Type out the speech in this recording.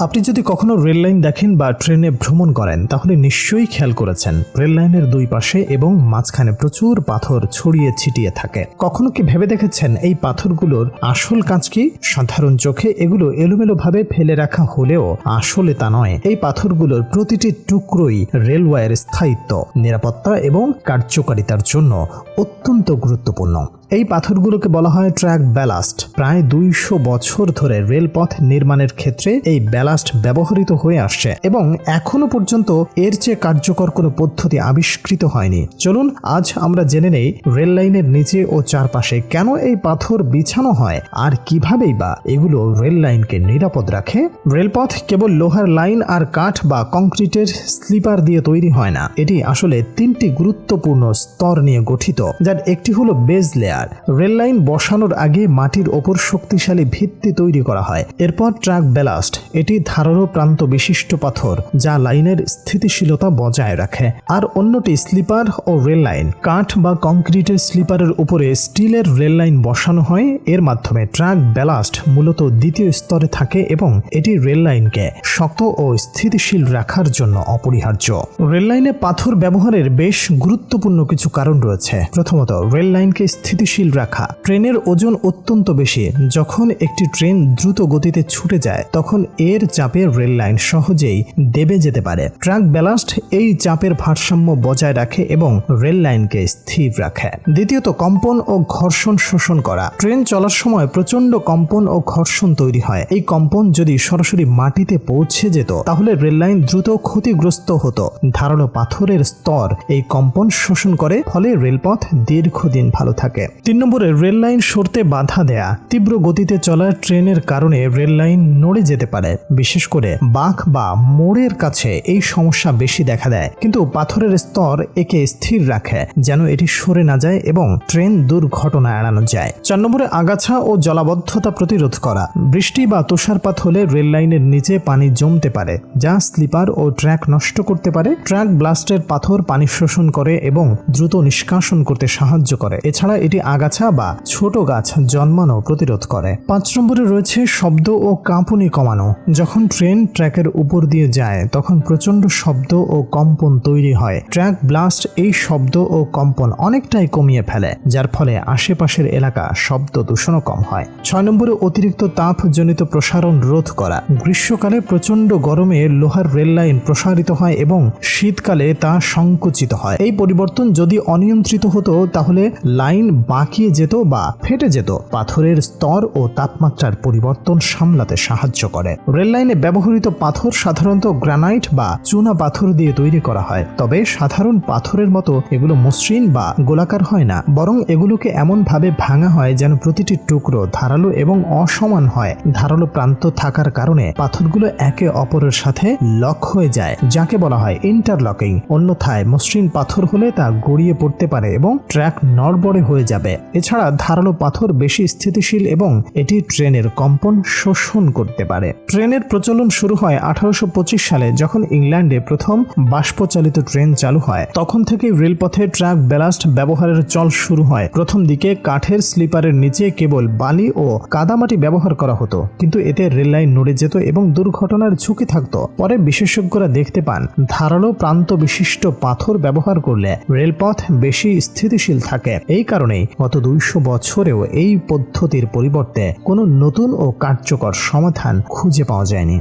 আপনি যদি কখনো রেল লাইন দেখেন বা ট্রেনে ভ্রমণ করেন, তাহলে নিশ্চয়ই খেয়াল করেছেন, রেল লাইনের দুই পাশে এবং মাঝখানে প্রচুর পাথর ছড়িয়ে ছিটিয়ে থাকে। কখনো কি ভেবে দেখেছেন এই পাথরগুলোর আসল কাজ কি? সাধারণ চোখে এগুলো এলোমেলোভাবে ফেলে রাখা হলেও আসলে তা নয়। এই পাথরগুলোর প্রতিটি টুকরোই রেলওয়ের স্থায়িত্ব, নিরাপত্তা এবং কার্যকারিতার জন্য অত্যন্ত গুরুত্বপূর্ণ। এই পাথরগুলোকে বলা হয় ট্র্যাক ব্যালাস্ট। প্রায় দুইশো বছর ধরে রেলপথ নির্মাণের ক্ষেত্রে এই ব্যালাস্ট ব্যবহৃত হয়ে আসছে এবং এখনও পর্যন্ত এর চেয়ে কার্যকর কোনো পদ্ধতি আবিষ্কৃত হয়নি। চলুন আজ আমরা জেনে নেই রেল লাইনের নিচে ও চারপাশে কেন এই পাথর বিছানো হয় আর কিভাবেই বা এগুলো রেল লাইনকে নিরাপদ রাখে। রেলপথ কেবল লোহার লাইন আর কাঠ বা কংক্রিটের স্লিপার দিয়ে তৈরি হয় না। এটি আসলে তিনটি গুরুত্বপূর্ণ স্তর নিয়ে গঠিত, যার একটি হলো বেজ লেয়ার। রেল লাইন বসানোর আগে মাটির ওপর শক্তিশালী ভিত্তি তৈরি করা হয়। এরপর ট্রাক ব্যালাস্ট, এটি ধারালো প্রান্ত বিশিষ্ট পাথর, যা লাইনের স্থিতিশীলতা বজায় রাখে। আর অন্যটি স্লিপার ও রেল লাইন কাঠ বা কংক্রিটের স্লিপারের উপরে স্টিলের রেল লাইন বসানো হয়। এর মাধ্যমে ট্রাক ব্যালাস্ট মূলত দ্বিতীয় স্তরে থাকে এবং এটি রেল লাইনকে শক্ত ও স্থিতিশীল রাখার জন্য অপরিহার্য। রেল লাইনে পাথর ব্যবহারের বেশ গুরুত্বপূর্ণ কিছু কারণ রয়েছে। প্রথমত রেল লাইনকে স্থিতিশীল রাখা। ট্রেনের ওজন অত্যন্ত বেশি। যখন একটি ট্রেন দ্রুত গতিতে ছুটে যায়, তখন এর চাপে রেল লাইন সহজেই দেবে যেতে পারে। ট্রাক ব্যালাস্ট এই চাপের ভারসাম্য বজায় রাখে এবং রেল লাইনকে স্থির রাখে। দ্বিতীয়ত, কম্পন ও ঘর্ষণ শোষণ করা। ট্রেন চলার সময় প্রচণ্ড কম্পন ও ঘর্ষণ তৈরি হয়। এই কম্পন যদি সরাসরি মাটিতে পৌঁছে যেত, তাহলে রেল লাইন দ্রুত ক্ষতিগ্রস্ত হতো। ধারালো পাথরের স্তর এই কম্পন শোষণ করে, ফলে রেলপথ দীর্ঘদিন ভালো থাকে। তিন নম্বরে রেল লাইন সরতে বাধা দেয়া। তীব্র গতিতে চলা ট্রেনের কারণে রেল লাইন নড়ে যেতে পারে। বিশেষ করে বাঁক বা মোড়ের কাছে এই সমস্যা বেশি দেখা দেয়। কিন্তু পাথরের স্তর একে স্থির রাখে, যেন এটি সরে না যায় এবং ট্রেন দুর্ঘটনা এড়ানো যায়। চার নম্বরে আগাছা ও জলাবদ্ধতা প্রতিরোধ করা। বৃষ্টি বা তুষারপাত হলে রেল লাইনের নিচে পানি জমতে পারে, যা স্লিপার ও ট্র্যাক নষ্ট করতে পারে। ট্র্যাক ব্লাস্টের পাথর পানি শোষণ করে এবং দ্রুত নিষ্কাশন করতে সাহায্য করে। এছাড়া এটি আগাছা বা ছোট গাছ জন্মানো প্রতিরোধ করে। পাঁচ নম্বরে রয়েছে শব্দ ও কাঁপুনি কমানো। যখন ট্রেন ট্র্যাকের উপর দিয়ে যায়, তখন প্রচণ্ড শব্দ ও কম্পন তৈরি হয়। ট্র্যাক ব্লাস্ট এই শব্দ ও কম্পন অনেকটাই কমিয়ে ফেলে, যার ফলে আশেপাশের এলাকা শব্দ দূষণও কম হয়। ছয় নম্বরে অতিরিক্ত তাপজনিত প্রসারণ রোধ করা। গ্রীষ্মকালে প্রচণ্ড গরমে লোহার রেল লাইন প্রসারিত হয় এবং শীতকালে তা সংকুচিত হয়। এই পরিবর্তন যদি অনিয়ন্ত্রিত হতো, তাহলে লাইন বাঁকিয়ে যেত বা ফেটে যেত, পাথরের স্তর ও তাপমাত্রার পরিবর্তন সামলাতে সাহায্য করে। রেললাইনে ব্যবহৃত পাথর সাধারণত গ্রানাইট বা চুনা পাথর দিয়ে তৈরি করা হয়, তবে সাধারণ পাথরের মতো এগুলো মসৃণ বা গোলাকার হয় না, বরং এগুলোকে এমনভাবে ভাঙা হয় যেন প্রতিটি টুকরো ধারালো এবং অসমান হয়। ধারালো প্রান্ত থাকার কারণে পাথরগুলো একে অপরের সাথে লক হয়ে যায়, যাকে বলা হয় ইন্টারলকিং। অন্যথায় মসৃণ পাথর হলে তা গড়িয়ে পড়তে পারে এবং ট্র্যাক নড়বড়ে হয়ে যাবে। এছাড়া ধারালো পাথর বেশি স্থিতিশীল এবং এটি ট্রেনের কম্পন শোষণ করতে পারে। ট্রেনের প্রচলন শুরু হয় আঠারোশো পঁচিশ সালে যখন ইংল্যান্ডে প্রথম বাষ্পচালিত ট্রেন চালু হয়। তখন থেকে রেলপথে ট্রাক ব্যালাস্ট ব্যবহারের চল শুরু হয়। প্রথম দিকে কাঠের স্লিপারের নিচে কেবল বালি ও কাদামাটি ব্যবহার করা হতো, কিন্তু এতে রেল লাইন নড়ে যেত এবং দুর্ঘটনার ঝুঁকি থাকতো। পরে বিশেষজ্ঞরা দেখতে পান, ধারালো প্রান্ত বিশিষ্ট পাথর ব্যবহার করলে রেলপথ বেশি স্থিতিশীল থাকে। এই কারণেই গত দুইশো বছরেও এই পদ্ধতির পরিবর্তে কোনো নতুন ও কার্যকর সমাধান খুঁজে পাওয়া যায়নি।